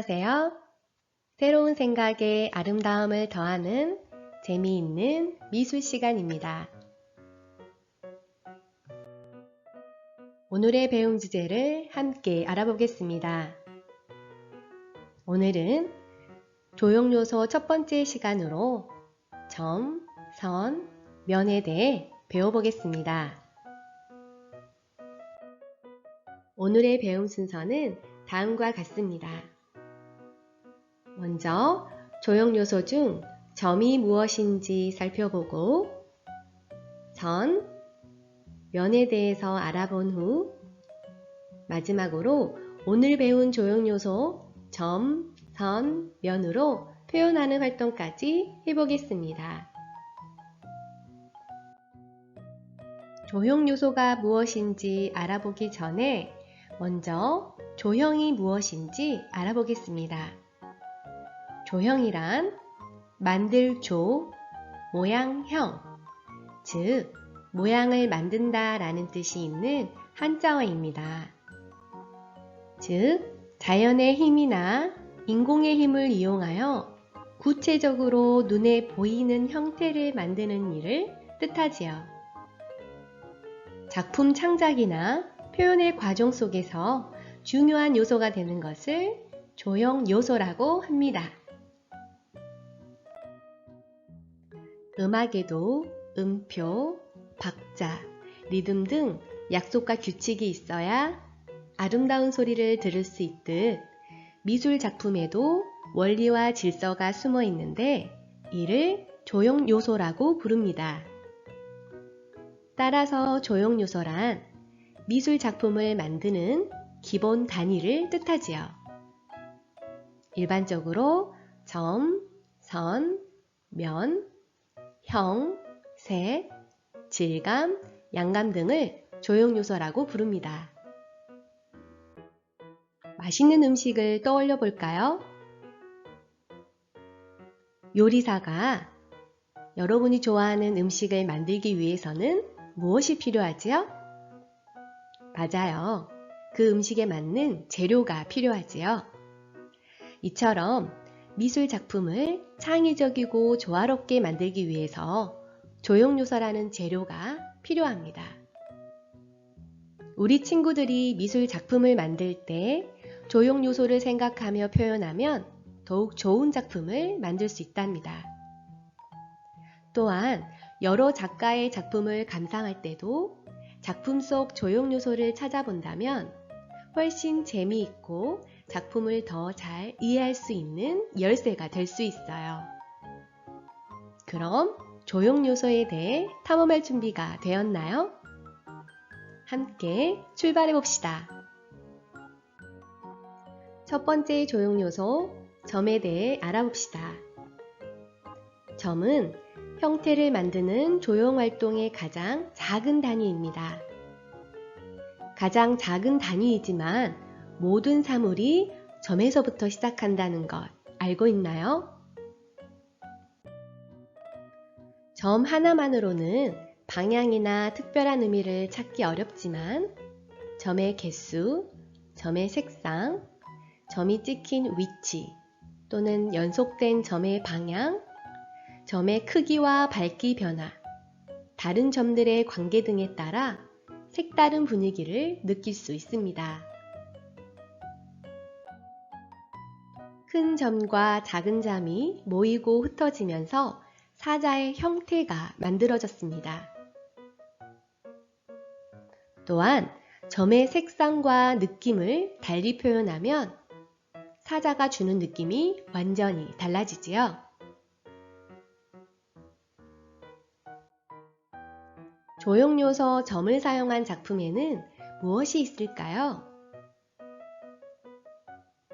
안녕하세요. 새로운 생각에 아름다움을 더하는 재미있는 미술 시간입니다. 오늘의 배움 주제를 함께 알아보겠습니다. 오늘은 조형 요소 첫 번째 시간으로 점, 선, 면에 대해 배워보겠습니다. 오늘의 배움 순서는 다음과 같습니다. 먼저 조형 요소 중 점이 무엇인지 살펴보고 선, 면에 대해서 알아본 후 마지막으로 오늘 배운 조형 요소 점, 선, 면으로 표현하는 활동까지 해보겠습니다. 조형 요소가 무엇인지 알아보기 전에 먼저 조형이 무엇인지 알아보겠습니다. 조형이란 만들 조, 모양형, 즉 모양을 만든다 라는 뜻이 있는 한자어입니다. 즉 자연의 힘이나 인공의 힘을 이용하여 구체적으로 눈에 보이는 형태를 만드는 일을 뜻하지요. 작품 창작이나 표현의 과정 속에서 중요한 요소가 되는 것을 조형 요소라고 합니다. 음악에도 음표, 박자, 리듬 등 약속과 규칙이 있어야 아름다운 소리를 들을 수 있듯 미술 작품에도 원리와 질서가 숨어 있는데 이를 조형 요소라고 부릅니다. 따라서 조형 요소란 미술 작품을 만드는 기본 단위를 뜻하지요. 일반적으로 점, 선, 면, 형, 색, 질감, 양감 등을 조형 요소라고 부릅니다. 맛있는 음식을 떠올려 볼까요? 요리사가 여러분이 좋아하는 음식을 만들기 위해서는 무엇이 필요하지요? 맞아요. 그 음식에 맞는 재료가 필요하지요. 이처럼 미술 작품을 창의적이고 조화롭게 만들기 위해서 조형요소라는 재료가 필요합니다. 우리 친구들이 미술 작품을 만들 때 조형 요소를 생각하며 표현하면 더욱 좋은 작품을 만들 수 있답니다. 또한 여러 작가의 작품을 감상할 때도 작품 속 조형 요소를 찾아본다면 훨씬 재미있고 작품을 더 잘 이해할 수 있는 열쇠가 될 수 있어요. 그럼 조형 요소에 대해 탐험할 준비가 되었나요? 함께 출발해 봅시다. 첫 번째 조형 요소, 점에 대해 알아봅시다. 점은 형태를 만드는 조형 활동의 가장 작은 단위입니다. 가장 작은 단위이지만 모든 사물이 점에서부터 시작한다는 것 알고 있나요? 점 하나만으로는 방향이나 특별한 의미를 찾기 어렵지만 점의 개수, 점의 색상, 점이 찍힌 위치 또는 연속된 점의 방향, 점의 크기와 밝기 변화, 다른 점들의 관계 등에 따라 색다른 분위기를 느낄 수 있습니다. 큰 점과 작은 점이 모이고 흩어지면서 사자의 형태가 만들어졌습니다. 또한 점의 색상과 느낌을 달리 표현하면 사자가 주는 느낌이 완전히 달라지지요. 조형요소 점을 사용한 작품에는 무엇이 있을까요?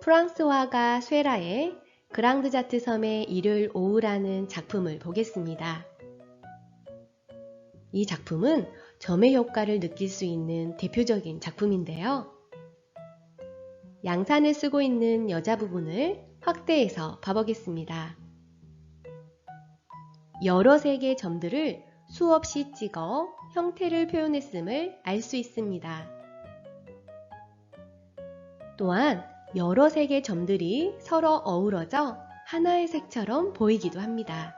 프랑스 화가 쇠라의 그랑드자트 섬의 일요일 오후라는 작품을 보겠습니다. 이 작품은 점의 효과를 느낄 수 있는 대표적인 작품인데요. 양산을 쓰고 있는 여자 부분을 확대해서 봐보겠습니다. 여러 색의 점들을 수없이 찍어 형태를 표현했음을 알 수 있습니다. 또한 여러 색의 점들이 서로 어우러져 하나의 색처럼 보이기도 합니다.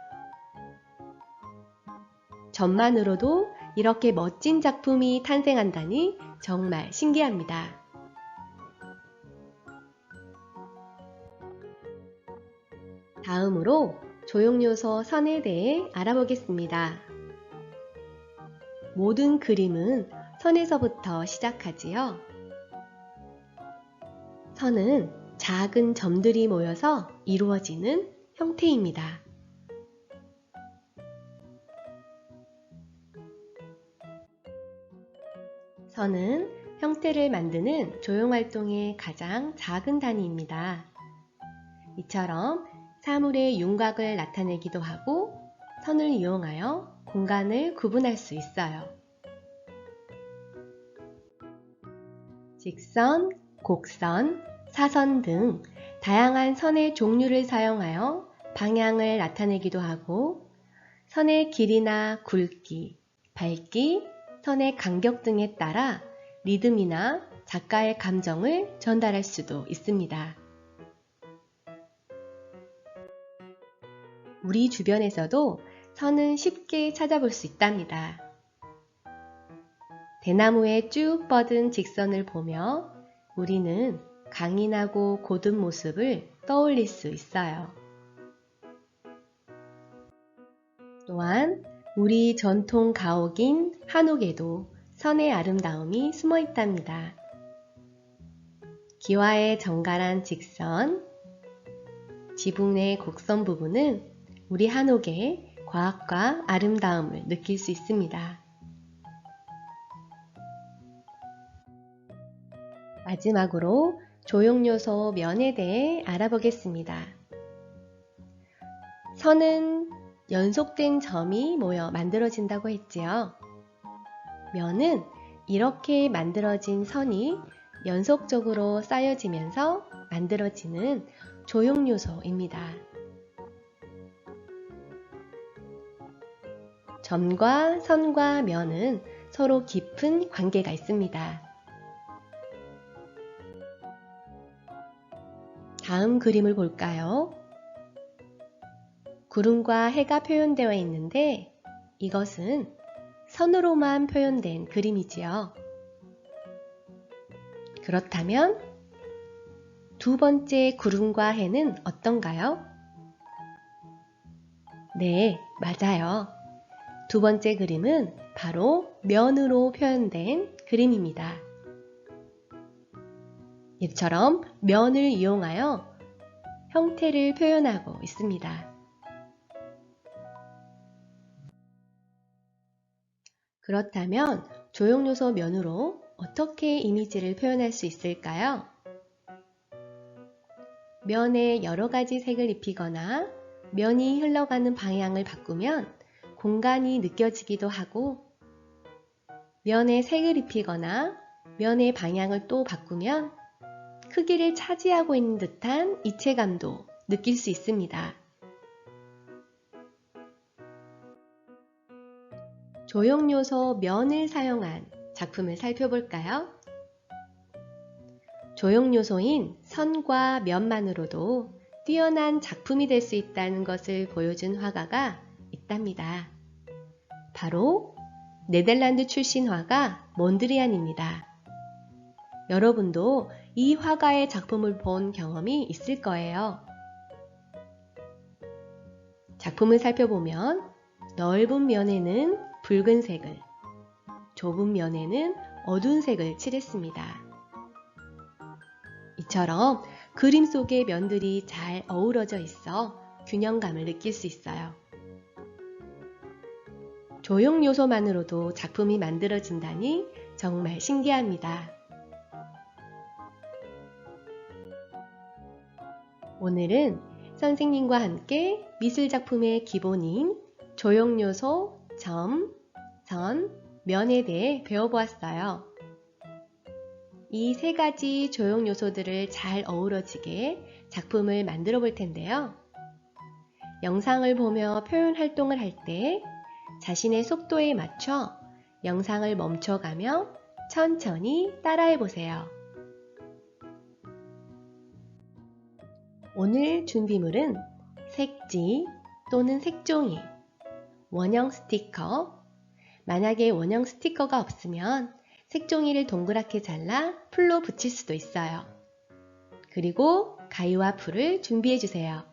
점만으로도 이렇게 멋진 작품이 탄생한다니 정말 신기합니다. 다음으로 조형요소 선에 대해 알아보겠습니다. 모든 그림은 선에서부터 시작하지요. 선은 작은 점들이 모여서 이루어지는 형태입니다. 선은 형태를 만드는 조형활동의 가장 작은 단위입니다. 이처럼 사물의 윤곽을 나타내기도 하고 선을 이용하여 공간을 구분할 수 있어요. 직선, 곡선, 사선 등 다양한 선의 종류를 사용하여 방향을 나타내기도 하고 선의 길이나 굵기, 밝기, 선의 간격 등에 따라 리듬이나 작가의 감정을 전달할 수도 있습니다. 우리 주변에서도 선은 쉽게 찾아볼 수 있답니다. 대나무에 쭉 뻗은 직선을 보며 우리는 강인하고 고든 모습을 떠올릴 수 있어요. 또한 우리 전통 가옥인 한옥에도 선의 아름다움이 숨어 있답니다. 기와의 정갈한 직선, 지붕 내 곡선 부분은 우리 한옥의 과학과 아름다움을 느낄 수 있습니다. 마지막으로 조형요소 면에 대해 알아보겠습니다. 선은 연속된 점이 모여 만들어진다고 했지요. 면은 이렇게 만들어진 선이 연속적으로 쌓여지면서 만들어지는 조형요소입니다. 점과 선과 면은 서로 깊은 관계가 있습니다. 다음 그림을 볼까요? 구름과 해가 표현되어 있는데 이것은 선으로만 표현된 그림이지요. 그렇다면 두 번째 구름과 해는 어떤가요? 네, 맞아요. 두 번째 그림은 바로 면으로 표현된 그림입니다. 이처럼 면을 이용하여 형태를 표현하고 있습니다. 그렇다면 조형요소 면으로 어떻게 이미지를 표현할 수 있을까요? 면에 여러 가지 색을 입히거나 면이 흘러가는 방향을 바꾸면 공간이 느껴지기도 하고 면에 색을 입히거나 면의 방향을 또 바꾸면 크기를 차지하고 있는 듯한 이체감도 느낄 수 있습니다. 조형 요소 면을 사용한 작품을 살펴볼까요? 조형 요소인 선과 면만으로도 뛰어난 작품이 될 수 있다는 것을 보여준 화가가 있답니다. 바로 네덜란드 출신 화가 몬드리안입니다. 여러분도 이 화가의 작품을 본 경험이 있을 거예요. 작품을 살펴보면 넓은 면에는 붉은색을, 좁은 면에는 어두운 색을 칠했습니다. 이처럼 그림 속의 면들이 잘 어우러져 있어 균형감을 느낄 수 있어요. 조형 요소만으로도 작품이 만들어진다니 정말 신기합니다. 오늘은 선생님과 함께 미술 작품의 기본인 조형 요소, 점, 선, 면에 대해 배워보았어요. 이 세 가지 조형 요소들을 잘 어우러지게 작품을 만들어 볼 텐데요. 영상을 보며 표현 활동을 할 때 자신의 속도에 맞춰 영상을 멈춰가며 천천히 따라해 보세요. 오늘 준비물은 색지 또는 색종이, 원형 스티커, 만약에 원형 스티커가 없으면 색종이를 동그랗게 잘라 풀로 붙일 수도 있어요. 그리고 가위와 풀을 준비해 주세요.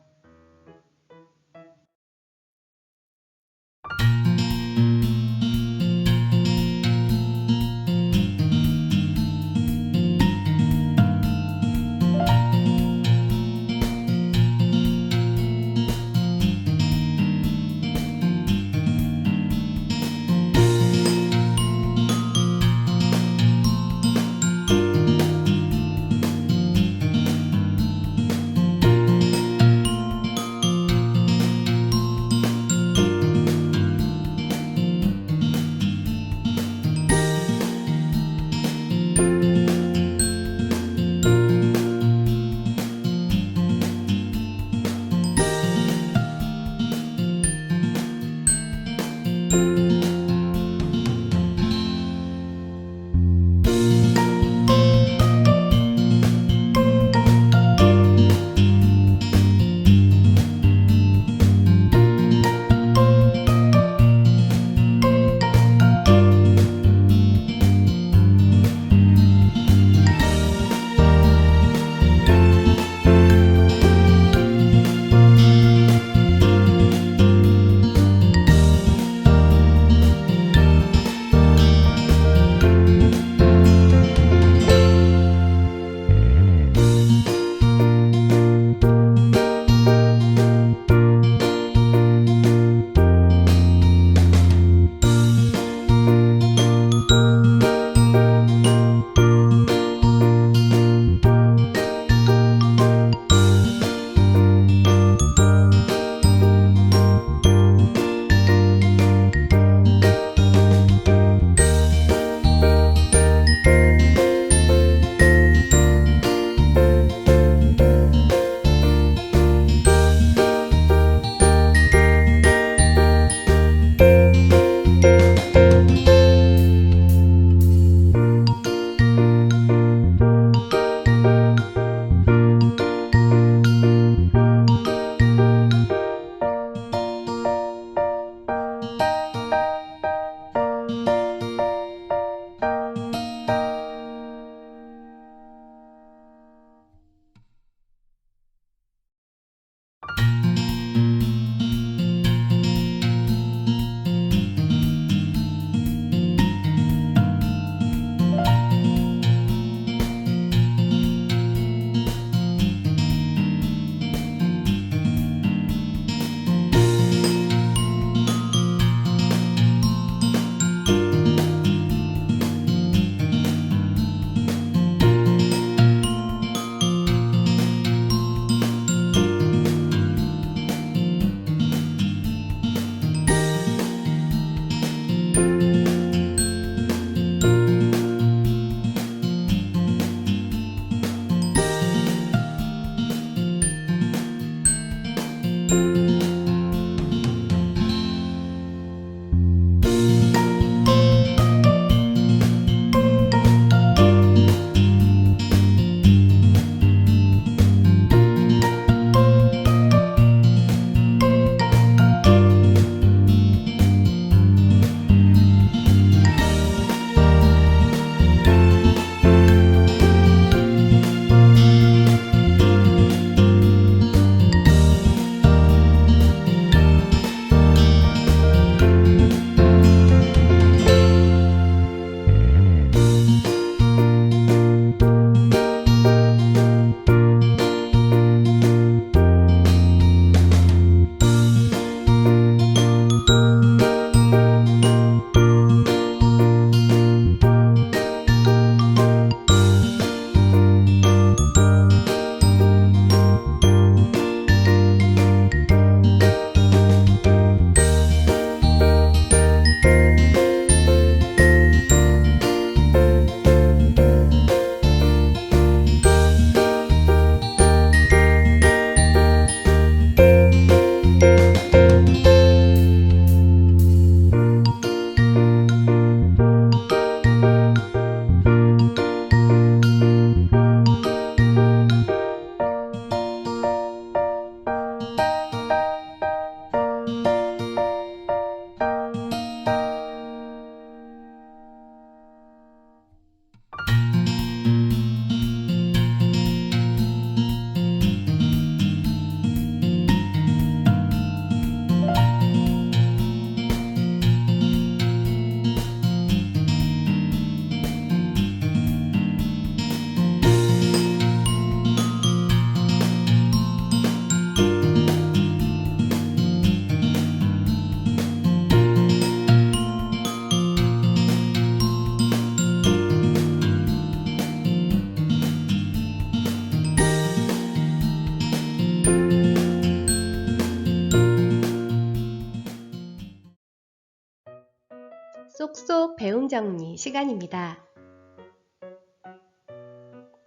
쏙쏙 배움 정리 시간입니다.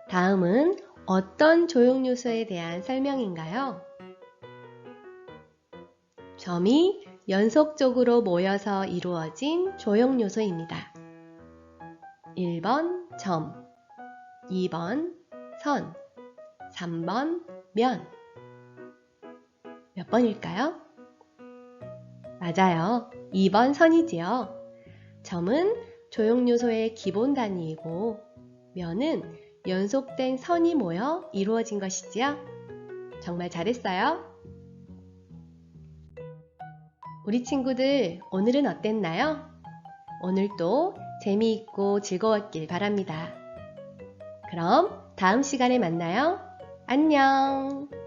다음은 어떤 조형 요소에 대한 설명인가요? 점이 연속적으로 모여서 이루어진 조형 요소입니다. 1번 점, 2번 선, 3번 면. 몇 번일까요? 맞아요. 2번 선이지요. 점은 조형 요소의 기본 단위이고 면은 연속된 선이 모여 이루어진 것이지요. 정말 잘했어요. 우리 친구들 오늘은 어땠나요? 오늘도 재미있고 즐거웠길 바랍니다. 그럼 다음 시간에 만나요. 안녕!